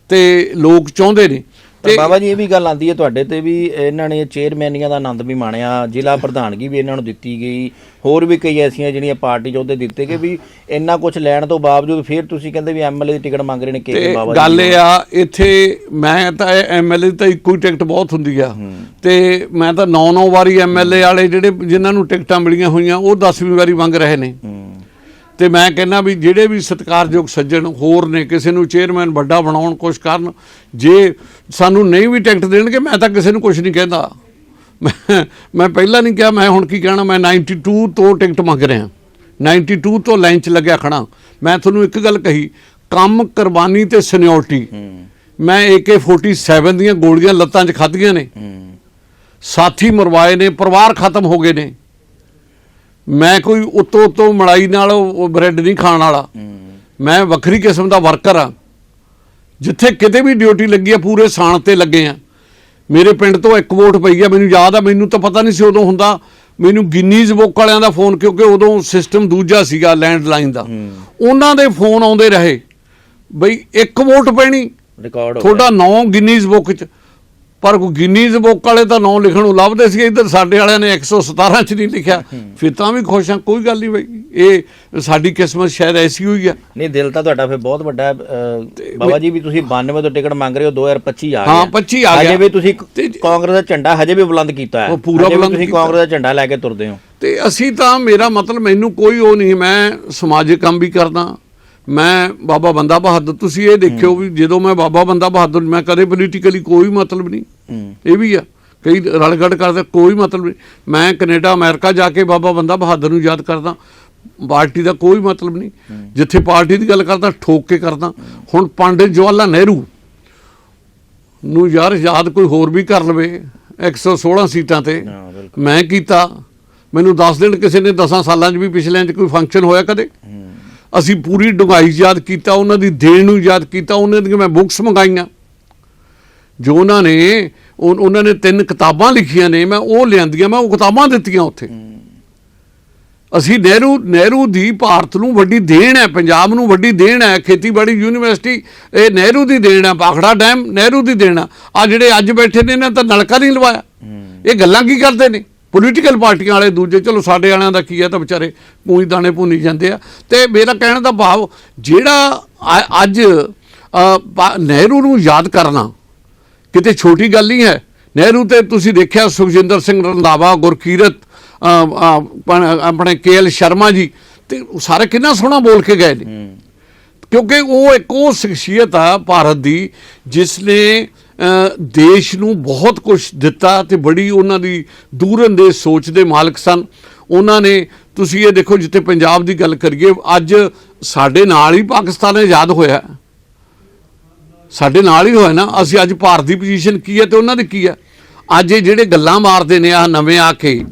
ਤੇ ਲੋਕ ਚਾਹੁੰਦੇ ਨੇ। ਤੇ ਬਾਬਾ ਜੀ ਇਹ ਵੀ ਗੱਲ ਆਂਦੀ ਹੈ ਤੁਹਾਡੇ ਤੇ ਵੀ ਇਹਨਾਂ ਨੇ ਚੇਅਰਮੈਨੀਆਂ ਦਾ ਆਨੰਦ ਵੀ ਮਾਣਿਆ ਜ਼ਿਲ੍ਹਾ ਪ੍ਰਧਾਨਗੀ ਵੀ ਇਹਨਾਂ ਨੂੰ ਦਿੱਤੀ ਗਈ ਹੋਰ ਵੀ ਕਈ ਐਸੀਆਂ ਜਿਹੜੀਆਂ ਪਾਰਟੀ ਚ ਉਹਦੇ ਦਿੱਤੇ ਗਏ ਵੀ ਇੰਨਾ ਕੁਝ ਲੈਣ ਤੋਂ ਬਾਵਜੂਦ ਫਿਰ ਤੁਸੀਂ ਕਹਿੰਦੇ ਵੀ ਐਮਐਲਏ ਦੀ ਟਿਕਟ ਮੰਗ ਰਹੇ ਨੇ ਕਿ ਬਾਬਾ ਜੀ ਗੱਲ ਇਹ ਆ ਇੱਥੇ ਮੈਂ ਤਾਂ ਐਮਐਲਏ ਤਾਂ ਇੱਕੋ ਹੀ ਟਿਕਟ ਬਹੁਤ ਹੁੰਦੀ ਆ। ਤੇ ਮੈਂ ਤਾਂ 9-9 ਵਾਰੀ ਐਮਐਲਏ ਵਾਲੇ ਜਿਹੜੇ ਜਿਨ੍ਹਾਂ ਨੂੰ ਟਿਕਟਾਂ ਮਿਲੀਆਂ ਹੋਈਆਂ ਉਹ 10ਵੀਂ ਵਾਰੀ ਮੰਗ ਰਹੇ ਨੇ। ਤੇ ਮੈਂ ਕਹਿੰਦਾ ਵੀ ਜਿਹੜੇ ਵੀ ਸਤਿਕਾਰਯੋਗ ਸੱਜਣ ਹੋਰ ਨੇ ਕਿਸੇ ਨੂੰ ਚੇਅਰਮੈਨ ਵੱਡਾ ਬਣਾਉਣ ਕੁਛ ਕਰਨ ਜੇ ਸਾਨੂੰ ਨਹੀਂ ਵੀ ਟਿਕਟ ਦੇਣਗੇ ਮੈਂ ਤਾਂ ਕਿਸੇ ਨੂੰ ਕੁਝ ਨਹੀਂ ਕਹਿੰਦਾ। ਮੈਂ ਪਹਿਲਾਂ ਨਹੀਂ ਕਿਹਾ ਮੈਂ ਹੁਣ ਕੀ ਕਹਿਣਾ ਮੈਂ 92 ਤੋਂ ਟਿਕਟ ਮੰਗ ਰਿਹਾ। 92 ਤੋਂ ਲਾਈਨ 'ਚ ਲੱਗਿਆ ਖੜਾ ਮੈਂ ਤੁਹਾਨੂੰ ਇੱਕ ਗੱਲ ਕਹੀ ਕੰਮ ਕੁਰਬਾਨੀ ਤੇ ਸੀਨੀਅਰਟੀ ਮੈਂ AK47 ਦੀਆਂ ਗੋਲੀਆਂ ਲੱਤਾਂ 'ਚ ਖਾਧੀਆਂ ਨੇ। ਸਾਥੀ ਮਰਵਾਏ ਨੇ ਪਰਿਵਾਰ ਖਤਮ ਹੋ ਗਏ ਨੇ। ਮੈਂ ਕੋਈ ਉਤੋਂ ਉਤੋਂ ਮੜਾਈ ਨਾਲ ਉਹ ਬ੍ਰੈਡ ਨਹੀਂ ਖਾਣ ਵਾਲਾ। ਮੈਂ ਵੱਖਰੀ ਕਿਸਮ ਦਾ ਵਰਕਰ ਆ। ਜਿੱਥੇ ਕਿਤੇ ਵੀ ਡਿਊਟੀ ਲੱਗੀ ਆ ਪੂਰੇ ਸਾਣ ਤੇ ਲੱਗੇ ਆ। ਮੇਰੇ ਪਿੰਡ ਤੋਂ ਇੱਕ ਵੋਟ ਪਈ ਆ ਮੈਨੂੰ ਯਾਦ ਆ ਮੈਨੂੰ ਤਾਂ ਪਤਾ ਨਹੀਂ ਸੀ ਉਦੋਂ ਹੁੰਦਾ ਮੈਨੂੰ ਗਿੰਨੀਜ਼ ਬੁੱਕ ਵਾਲਿਆਂ ਦਾ ਫੋਨ ਕਿਉਂਕਿ ਉਦੋਂ ਸਿਸਟਮ ਦੂਜਾ ਸੀਗਾ ਲੈਂਡਲਾਈਨ ਦਾ। ਉਹਨਾਂ ਦੇ ਫੋਨ ਆਉਂਦੇ ਰਹੇ ਬਈ ਇੱਕ ਵੋਟ ਪੈਣੀ ਰਿਕਾਰਡ ਹੋ ਤੁਹਾਡਾ ਨਾਂ ਗਿੰਨੀਜ਼ ਬੁੱਕ 'ਚ। ਪਰ ਕੋਈ ਗਿੰਨੀਜ਼ ਬੁੱਕ ਵਾਲੇ ਤਾਂ ਨਾਂ ਲਿਖਣ ਨੂੰ ਲੱਭਦੇ ਸੀ ਇੱਧਰ ਸਾਡੇ ਵਾਲਿਆਂ ਨੇ 117 'ਚ ਨਹੀਂ ਲਿਖਿਆ। ਫਿਰ ਤਾਂ ਵੀ ਖੁਸ਼ ਹਾਂ ਕੋਈ ਗੱਲ ਨਹੀਂ ਬਈ। ਇਹ ਸਾਡੀ ਕਿਸਮਤ ਸ਼ਾਇਦ ਐਸੀ ਹੋਈ ਆ। ਨਹੀਂ ਦਿਲ ਤਾਂ ਤੁਹਾਡਾ ਫਿਰ ਬਹੁਤ ਵੱਡਾ ਬਾਬਾ ਜੀ ਵੀ ਤੁਸੀਂ 92 ਤੋਂ ਟਿਕਟ ਮੰਗ ਰਹੇ ਹੋ 2025 ਆ ਗਿਆ ਹਾਂ, 25 ਆ। ਗਿਆ। ਹਜੇ ਵੀ ਤੁਸੀਂ ਕਾਂਗਰਸ ਦਾ ਝੰਡਾ ਹਜੇ ਵੀ ਬੁਲੰਦ ਕੀਤਾ ਹੈ। ਉਹ ਪੂਰਾ ਬੁਲੰਦ ਤੁਸੀਂ। ਕਾਂਗਰਸ ਦਾ ਝੰਡਾ ਲੈ ਕੇ ਤੁਰਦੇ ਹੋ। ਤੇ ਅਸੀਂ ਤਾਂ ਮੇਰਾ ਮਤਲਬ ਮੈਨੂੰ ਕੋਈ ਉਹ ਨਹੀਂ ਮੈਂ ਸਮਾਜਿਕ ਕੰਮ ਵੀ ਕਰਦਾ। ਮੈਂ ਬਾਬਾ ਬੰਦਾ ਬਹਾਦਰ ਤੁਸੀਂ ਇਹ ਦੇਖਿਓ ਵੀ ਜਦੋਂ ਮੈਂ ਬਾਬਾ ਬੰਦਾ ਬਹਾਦਰ ਮੈਂ ਕਦੇ ਪੋਲੀਟੀਕਲੀ ਕੋਈ ਮਤਲਬ ਨਹੀਂ। ਇਹ ਵੀ ਆ। ਕਈ ਰਲਗੜ ਕਰਦੇ ਕੋਈ ਮਤਲਬ ਨਹੀਂ। ਮੈਂ ਕੈਨੇਡਾ ਅਮਰੀਕਾ ਜਾ ਕੇ ਬਾਬਾ ਬੰਦਾ ਬਹਾਦਰ ਨੂੰ ਯਾਦ ਕਰਦਾ। ਪਾਰਟੀ ਦਾ ਕੋਈ ਮਤਲਬ ਨਹੀਂ। ਜਿੱਥੇ ਪਾਰਟੀ ਦੀ ਗੱਲ ਕਰਦਾ ਠੋਕ ਕੇ ਕਰਦਾ। ਹੁਣ ਪੰਡਿਤ ਜਵਾਹਰ ਨਹਿਰੂ ਨੂੰ ਯਾਰ ਯਾਦ ਕੋਈ ਹੋਰ ਵੀ ਕਰ ਲਵੇ 116 ਸੀਟਾਂ ਤੇ। ਮੈਂ ਕੀਤਾ। ਮੈਨੂੰ ਦੱਸ ਦੇਣ ਕਿਸੇ ਨੇ 10 ਸਾਲਾਂ 'ਚ ਵੀ ਪਿਛਲਿਆਂ 'ਚ ਕੋਈ ਫੰਕਸ਼ਨ ਹੋਇਆ ਕਦੇ? ਅਸੀਂ ਪੂਰੀ ਡੁੰਗਾਈ ਯਾਦ ਕੀਤਾ ਉਹਨਾਂ ਦੀ ਦੇਣ ਨੂੰ ਯਾਦ ਕੀਤਾ ਉਹਨਾਂ ਦੀਆਂ ਮੈਂ ਬੁੱਕਸ ਮੰਗਾਈਆਂ। ਜੋ ਉਹਨਾਂ ਨੇ ਉਹ- ਉਹਨਾਂ ਨੇ ਤਿੰਨ ਕਿਤਾਬਾਂ ਲਿਖੀਆਂ ਨੇ ਮੈਂ ਉਹ ਲਿਆਂਦੀਆਂ ਮੈਂ ਉਹ ਕਿਤਾਬਾਂ ਦਿੱਤੀਆਂ ਉੱਥੇ। ਅਸੀਂ ਨਹਿਰੂ ਨਹਿਰੂ ਦੀ ਭਾਰਤ ਨੂੰ ਵੱਡੀ ਦੇਣ ਹੈ ਪੰਜਾਬ ਨੂੰ ਵੱਡੀ ਦੇਣ ਹੈ ਖੇਤੀਬਾੜੀ ਯੂਨੀਵਰਸਿਟੀ ਇਹ ਨਹਿਰੂ ਦੀ ਦੇਣ ਹੈ ਪਾਖੜਾ ਡੈਮ ਨਹਿਰੂ ਦੀ ਦੇਣ ਆ ਜਿਹੜੇ ਅੱਜ ਬੈਠੇ ਨੇ ਇਹਨਾਂ ਤਾਂ ਨਲਕਾ ਨਹੀਂ ਲਵਾਇਆ। ਇਹ ਗੱਲਾਂ ਕੀ ਕਰਦੇ ਨੇ? ਪੋਲੀਟੀਕਲ ਪਾਰਟੀਆਂ ਵਾਲੇ ਦੂਜੇ ਚਲੋ ਸਾਡੇ ਵਾਲਿਆਂ ਦਾ ਕੀ ਹੈ ਤਾਂ ਵਿਚਾਰੇ ਪੂਈ ਦਾਣੇ ਭੁੰਨੀ ਜਾਂਦੇ ਆ। ਤੇ ਮੇਰਾ ਕਹਿਣ ਦਾ ਭਾਵ ਜਿਹੜਾ ਅੱਜ ਨਹਿਰੂ ਨੂੰ ਯਾਦ ਕਰਨਾ ਕਿਤੇ ਛੋਟੀ ਗੱਲ ਨਹੀਂ ਹੈ। ਨਹਿਰੂ ਤੇ ਤੁਸੀਂ ਦੇਖਿਆ ਸੁਖਜਿੰਦਰ ਸਿੰਘ ਰੰਧਾਵਾ ਗੁਰਕੀਰਤ ਆਪਣੇ ਕੇਐਲ ਸ਼ਰਮਾ ਜੀ ਤੇ ਸਾਰੇ ਕਿੰਨਾ ਸੋਹਣਾ ਬੋਲ ਕੇ ਗਏ ਨੇ। ਕਿਉਂਕਿ ਉਹ ਇੱਕ ਉਹ ਸ਼ਖਸੀਅਤ ਆ ਭਾਰਤ ਦੀ ਜਿਸ ਨੇ ਦੇਸ਼ ਨੂੰ ਬਹੁਤ ਕੁਝ ਦਿੱਤਾ ਤੇ ਬੜੀ ਉਹਨਾਂ ਦੀ ਦੂਰਅੰਦੇਸ਼ ਸੋਚ ਦੇ ਮਾਲਕ ਸਨ। ਉਹਨਾਂ ਨੇ, ਤੁਸੀਂ ਇਹ ਦੇਖੋ ਜਿੱਥੇ ਪੰਜਾਬ ਦੀ ਗੱਲ ਕਰੀਏ, ਅੱਜ ਸਾਡੇ ਨਾਲ ਹੀ ਪਾਕਿਸਤਾਨ ਆਜ਼ਾਦ ਹੋਇਆ ਸਾਡੇ ਨਾਲ ਹੀ ਹੋਇਆ ਨਾ, ਅਸੀਂ ਅੱਜ ਭਾਰਤ ਦੀ ਪੋਜੀਸ਼ਨ ਕੀ ਹੈ ਤੇ ਉਹਨਾਂ ਦੀ ਕੀ ਹੈ? ਅੱਜ ਇਹ ਜਿਹੜੇ ਗੱਲਾਂ ਮਾਰਦੇ ਨੇ ਆ ਨਵੇਂ ਆ ਕੇ,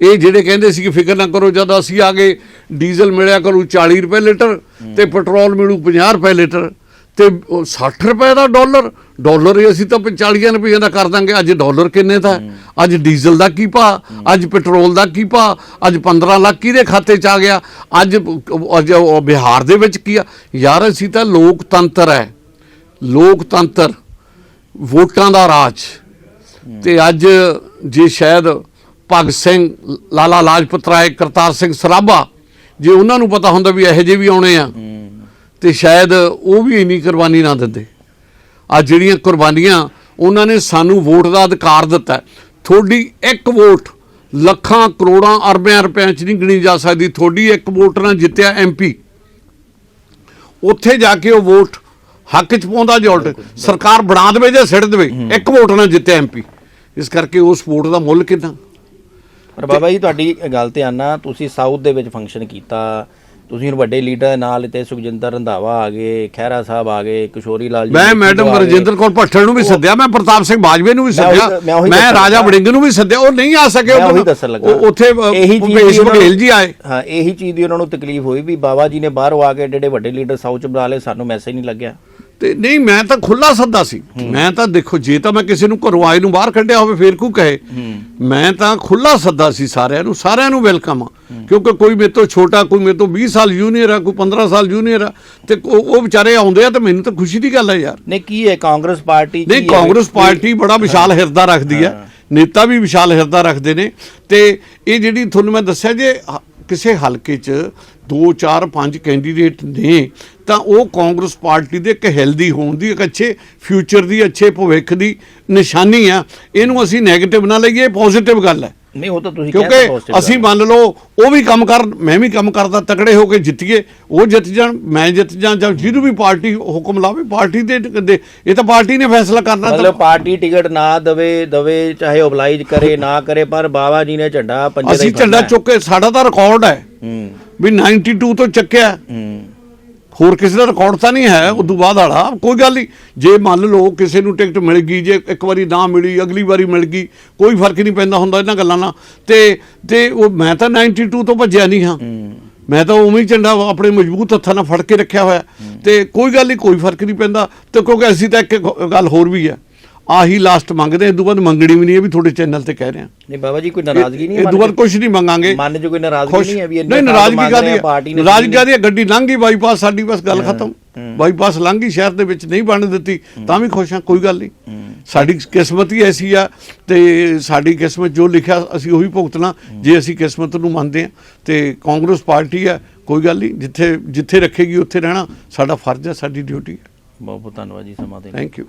ਇਹ ਜਿਹੜੇ ਕਹਿੰਦੇ ਸੀ ਕਿ ਫਿਕਰ ਨਾ ਕਰੋ, ਜਦ ਅਸੀਂ ਆ ਗਏ, ਡੀਜ਼ਲ ਮਿਲਿਆ ਕਰੂ 40 ਰੁਪਏ ਲੀਟਰ ਤੇ ਪੈਟਰੋਲ ਮਿਲੂ 50 ਰੁਪਏ ਲੀਟਰ। ਤੇ ਉਹ 60 ਰੁਪਏ ਦਾ ਡਾਲਰ ਡਾਲਰ ਹੀ ਅਸੀਂ ਤਾਂ 40 ਰੁਪਏ ਦਾ ਕਰ ਦਾਂਗੇ। ਅੱਜ ਡਾਲਰ ਕਿੰਨੇ ਦਾ? ਅੱਜ ਡੀਜ਼ਲ ਦਾ ਕੀ ਭਾ ਅੱਜ ਪੈਟਰੋਲ ਦਾ ਕੀ ਭਾ ਅੱਜ 15 ਲੱਖ ਕਿਹਦੇ ਖਾਤੇ 'ਚ ਆ ਗਿਆ? ਅੱਜ ਅੱਜ ਉਹ ਬਿਹਾਰ ਦੇ ਵਿੱਚ ਕੀ ਆ? ਯਾਰ ਅਸੀਂ ਤਾਂ ਲੋਕਤੰਤਰ ਹੈ ਲੋਕਤੰਤਰ ਵੋਟਾਂ ਦਾ ਰਾਜ। ਤੇ ਅੱਜ ਜੇ ਸ਼ਾਇਦ ਭਗਤ ਸਿੰਘ ਲਾਲਾ ਲਾਜਪਤ ਰਾਏ ਕਰਤਾਰ ਸਿੰਘ ਸਰਾਭਾ ਜੇ ਉਹਨਾਂ ਨੂੰ ਪਤਾ ਹੁੰਦਾ ਵੀ ਇਹੋ ਜਿਹੇ ਵੀ ਆਉਣੇ ਆ। ਤੇ ਸ਼ਾਇਦ ਉਹ ਵੀ ਇੰਨੀ ਕੁਰਬਾਨੀ ਨਾ ਦਿੰਦੇ। ਆ ਜਿਹੜੀਆਂ ਕੁਰਬਾਨੀਆਂ ਉਹਨਾਂ ਨੇ ਸਾਨੂੰ ਵੋਟ ਦਾ ਅਧਿਕਾਰ ਦਿੱਤਾ ਹੈ। ਤੁਹਾਡੀ ਇੱਕ ਵੋਟ ਲੱਖਾਂ ਕਰੋੜਾਂ ਅਰਬਾਂ ਰੁਪਏ ਚ ਨਹੀਂ ਗਿਣੀ ਜਾ ਸਕਦੀ। ਤੁਹਾਡੀ ਇੱਕ ਵੋਟ ਨਾਲ ਜਿੱਤਿਆ ਐਮਪੀ ਉੱਥੇ ਜਾ ਕੇ ਉਹ ਵੋਟ ਹੱਕ ਚ ਪਾਉਂਦਾ ਜੇ ਉਲਟ? ਸਰਕਾਰ ਬਣਾ ਦੇਵੇ ਜਾਂ ਸਿੱਟ ਦੇਵੇ, ਇੱਕ ਵੋਟ ਨਾਲ ਜਿੱਤਿਆ ਐਮਪੀ ਇਸ ਕਰਕੇ ਉਸ ਵੋਟ ਦਾ ਮੁੱਲ ਕਿੰਨਾ? ਪਰ ਬਾਬਾ ਜੀ, ਤੁਹਾਡੀ ਗੱਲ ਤੇ ਆਨਾ, ਤੁਸੀਂ ਸਾਊਥ ਦੇ ਵਿੱਚ ਫੰਕਸ਼ਨ ਕੀਤਾ ਤੁਸੀਂ ਹੁਣ ਵੱਡੇ ਲੀਡਰ ਨਾਲ ਤੇ ਸੁਖਜਿੰਦਰ ਰੰਧਾਵਾ ਆ ਗਏ ਖਹਿਰਾ ਸਾਹਿਬ ਆ ਗਏ ਕਿਸ਼ੋਰੀ ਲਾਲ ਜੀ ਮੈਂ ਮੈਡਮ। ਰਜਿੰਦਰ ਕੌਰ ਭੱਠਲ ਨੂੰ ਵੀ ਸੱਦਿਆ ਮੈਂ ਪ੍ਰਤਾਪ ਸਿੰਘ ਬਾਜਵੇ ਨੂੰ ਵੀ ਸੱਦਿਆ ਮੈਂ ਰਾਜਾ। ਵੜਿੰਗ ਨੂੰ ਵੀ ਸੱਦਿਆ ਉਹ ਨਹੀਂ ਆ ਸਕੇ ਉਹੀ ਉੱਥੇ ਉਹਨਾਂ ਬਘੇਲ ਜੀ ਆਏ ਹਾਂ ਇਹੀ ਚੀਜ਼ ਦੀ ਉਹਨਾਂ ਨੂੰ ਤਕਲੀਫ ਹੋਈ ਵੀ ਬਾਬਾ ਜੀ ਨੇ ਬਾਹਰੋਂ ਆ ਕੇ ਏਡੇ ਵੱਡੇ ਲੀਡਰ ਸਾਊਥ ਚ ਬੁਲਾ ਲਏ ਸਾਨੂੰ ਮੈਸੇਜ ਨਹੀਂ ਲੱਗਿਆ ਤੇ ਨਹੀਂ ਮੈਂ ਤਾਂ ਖੁੱਲਾ ਸੱਦਾ ਸੀ। ਮੈਂ ਤਾਂ ਦੇਖੋ ਜੇ ਤਾਂ ਮੈਂ ਕਿਸੇ ਨੂੰ ਘਰੋਂ ਆਏ ਨੂੰ ਬਾਹਰ ਕੱਢਿਆ ਹੋਵੇ ਫੇਰ ਕੋ ਕਹੇ? ਮੈਂ ਤਾਂ ਖੁੱਲਾ ਸੱਦਾ ਸੀ ਸਾਰਿਆਂ ਨੂੰ ਸਾਰਿਆਂ ਨੂੰ ਵੈਲਕਮ ਆ। ਕਿਉਂਕਿ ਕੋਈ ਮੇਰੇ ਤੋਂ ਛੋਟਾ ਕੋਈ ਮੇਰੇ ਤੋਂ 20 ਸਾਲ ਜੂਨੀਅਰ ਆ ਕੋਈ 15 ਸਾਲ ਜੂਨੀਅਰ ਆ ਤੇ ਉਹ ਵਿਚਾਰੇ ਆਉਂਦੇ ਆ ਤੇ ਮੈਨੂੰ ਤਾਂ ਖੁਸ਼ੀ ਦੀ ਗੱਲ ਹੈ ਯਾਰ। ਨਹੀਂ ਕੀ ਹੈ? ਕਾਂਗਰਸ ਪਾਰਟੀ ਨਹੀਂ? ਕਾਂਗਰਸ ਪਾਰਟੀ ਬੜਾ ਵਿਸ਼ਾਲ ਹਿਰਦਾ ਰੱਖਦੀ ਹੈ। ਨੇਤਾ ਵੀ ਵਿਸ਼ਾਲ ਹਿਰਦਾ ਰੱਖਦੇ ਨੇ। ਤੇ ਇਹ ਜਿਹੜੀ ਤੁਹਾਨੂੰ ਮੈਂ ਦੱਸਿਆ ਜੇ ਕਿਸੇ ਹਲਕੇ 'ਚ 2 4 5 ਕੈਂਡੀਡੇਟ ਨੇ ਤਾਂ ਉਹ ਕਾਂਗਰਸ ਪਾਰਟੀ ਦੇ ਇੱਕ ਹੈਲਦੀ ਹੋਣ ਦੀ ਇੱਕ ਅੱਛੇ ਫਿਊਚਰ ਦੀ ਅੱਛੇ ਭਵਿੱਖ ਦੀ ਨਿਸ਼ਾਨੀ ਆ। ਇਹਨੂੰ ਅਸੀਂ 네ਗੇਟਿਵ ਨਾ ਲਈਏ ਪੋਜ਼ਿਟਿਵ ਗੱਲ ਹੈ। ਨਹੀਂ ਉਹ ਤਾਂ ਤੁਸੀਂ ਕਿਉਂਕਿ ਅਸੀਂ। ਮੰਨ ਲਓ ਉਹ ਵੀ ਕੰਮ ਕਰ ਮੈਂ ਵੀ ਕੰਮ ਕਰਦਾ ਤਕੜੇ ਹੋ ਕੇ ਜਿੱਤੀਏ ਉਹ ਜਿੱਤ ਜਾਣ ਮੈਂ ਜਿੱਤ ਜਾਂ ਜਾਂ ਜਿਹਨੂੰ ਵੀ ਪਾਰਟੀ ਹੁਕਮ ਲਾਵੇ ਪਾਰਟੀ ਦੇ ਇਹ ਤਾਂ ਪਾਰਟੀ ਨੇ ਫੈਸਲਾ ਕਰਨਾ ਮਤਲਬ ਪਾਰਟੀ ਟਿਕਟ ਨਾ ਦਵੇ ਦਵੇ ਚਾਹੇ ਓਬਲਾਈਜ ਕਰੇ ਨਾ ਕਰੇ ਪਰ ਬਾਬਾ ਜੀ ਨੇ ਝੰਡਾ ਪੰਜੇ ਦਾ ਅਸੀਂ ਝੰਡਾ ਚੁੱਕ ਕੇ ਸਾਡਾ ਤਾਂ ਰਿਕਾਰਡ ਹੈ। ਹੂੰ। ਵੀ 92 ਤੋਂ ਚੱਕਿਆ। ਹੋਰ ਕਿਸੇ ਦਾ ਰਿਕਾਰਡ ਤਾਂ ਨਹੀਂ ਹੈ, ਉਦੋਂ ਬਾਅਦ ਵਾਲਾ। ਕੋਈ ਗੱਲ ਨਹੀਂ, ਜੇ ਮੰਨ ਲਓ ਕਿਸੇ ਨੂੰ ਟਿਕਟ ਮਿਲ ਗਈ, ਜੇ ਇੱਕ ਵਾਰੀ ਨਾ ਮਿਲੀ, ਅਗਲੀ ਵਾਰੀ ਮਿਲ ਗਈ, ਕੋਈ ਫ਼ਰਕ ਨਹੀਂ ਪੈਂਦਾ ਹੁੰਦਾ ਇਹਨਾਂ ਗੱਲਾਂ ਨਾਲ। ਤੇ ਤੇ ਉਹ ਮੈਂ ਤਾਂ 92 ਤੋਂ ਭੱਜਿਆ ਨਹੀਂ ਹਾਂ। ਮੈਂ ਤਾਂ ਉਵੇਂ ਹੀ ਝੰਡਾ ਆਪਣੇ ਮਜ਼ਬੂਤ ਹੱਥਾਂ ਨਾਲ ਫੜ ਕੇ ਰੱਖਿਆ ਹੋਇਆ। ਤੇ ਕੋਈ ਗੱਲ ਨਹੀਂ, ਕੋਈ ਫ਼ਰਕ ਨਹੀਂ ਪੈਂਦਾ। ਤੇ ਕਿਉਂਕਿ ਅਸੀਂ ਤਾਂ ਇੱਕ ਗੱਲ ਹੋਰ ਵੀ ਹੈ। ਆਹੀ ਲਾਸਟ ਮੰਗਦੇ ਇਸ ਤੋਂ ਬਾਅਦ ਮੰਗਣੀ ਵੀ ਨਹੀਂ ਇਹ ਵੀ ਤੁਹਾਡੇ ਚੈਨਲ ਤੇ ਕਹਿ ਰਹੇ। ਹਾਂ ਨਹੀਂ ਬਾਬਾ ਜੀ ਕੋਈ ਨਾਰਾਜ਼ਗੀ ਨਹੀਂ ਇਹ ਤੋਂ ਬਾਅਦ ਕੁਝ ਨਹੀਂ ਮੰਗਾਂਗੇ। ਮਨ 'ਚ ਕੋਈ ਨਾਰਾਜ਼ਗੀ ਨਹੀਂ ਹੈ ਵੀ ਨਹੀਂ ਨਾਰਾਜ਼ਗੀ ਕਾਦੀ ਆ, ਹੈ? ਪਾਰਟੀ ਨੇ ਨਾਰਾਜ਼ਗੀ ਹੈ? ਗੱਡੀ ਲੰਘ ਗਈ ਬਾਈਪਾਸ ਸਾਡੀ ਬਸ ਗੱਲ ਖਤਮ। ਬਾਈਪਾਸ ਲੰਘ ਗਈ ਸ਼ਹਿਰ ਦੇ ਵਿੱਚ ਨਹੀਂ ਬਣ ਦਿੱਤੀ ਤਾਂ ਵੀ ਖੁਸ਼ ਹਾਂ ਕੋਈ ਗੱਲ ਨਹੀਂ। ਸਾਡੀ ਕਿਸਮਤ ਹੀ ਐਸੀ ਆ ਤੇ ਸਾਡੀ ਕਿਸਮਤ ਜੋ ਲਿਖਿਆ ਅਸੀਂ ਉਹੀ ਭੁਗਤਣਾ ਜੇ ਅਸੀਂ ਕਿਸਮਤ ਨੂੰ ਮੰਨਦੇ ਹਾਂ ਤੇ ਕਾਂਗਰਸ ਪਾਰਟੀ ਹੈ ਕੋਈ ਗੱਲ ਨਹੀਂ ਜਿੱਥੇ ਜਿੱਥੇ ਰੱਖੇਗੀ ਉੱਥੇ ਰਹਿਣਾ ਸਾਡਾ ਫਰਜ਼ ਹੈ ਸਾਡੀ ਡਿਊਟੀ ਹੈ। ਬਹੁਤ ਬਹੁਤ ਧੰਨਵਾਦ ਜੀ ਸਮਾਂ ਦੇਣ ਲਈ। Thank you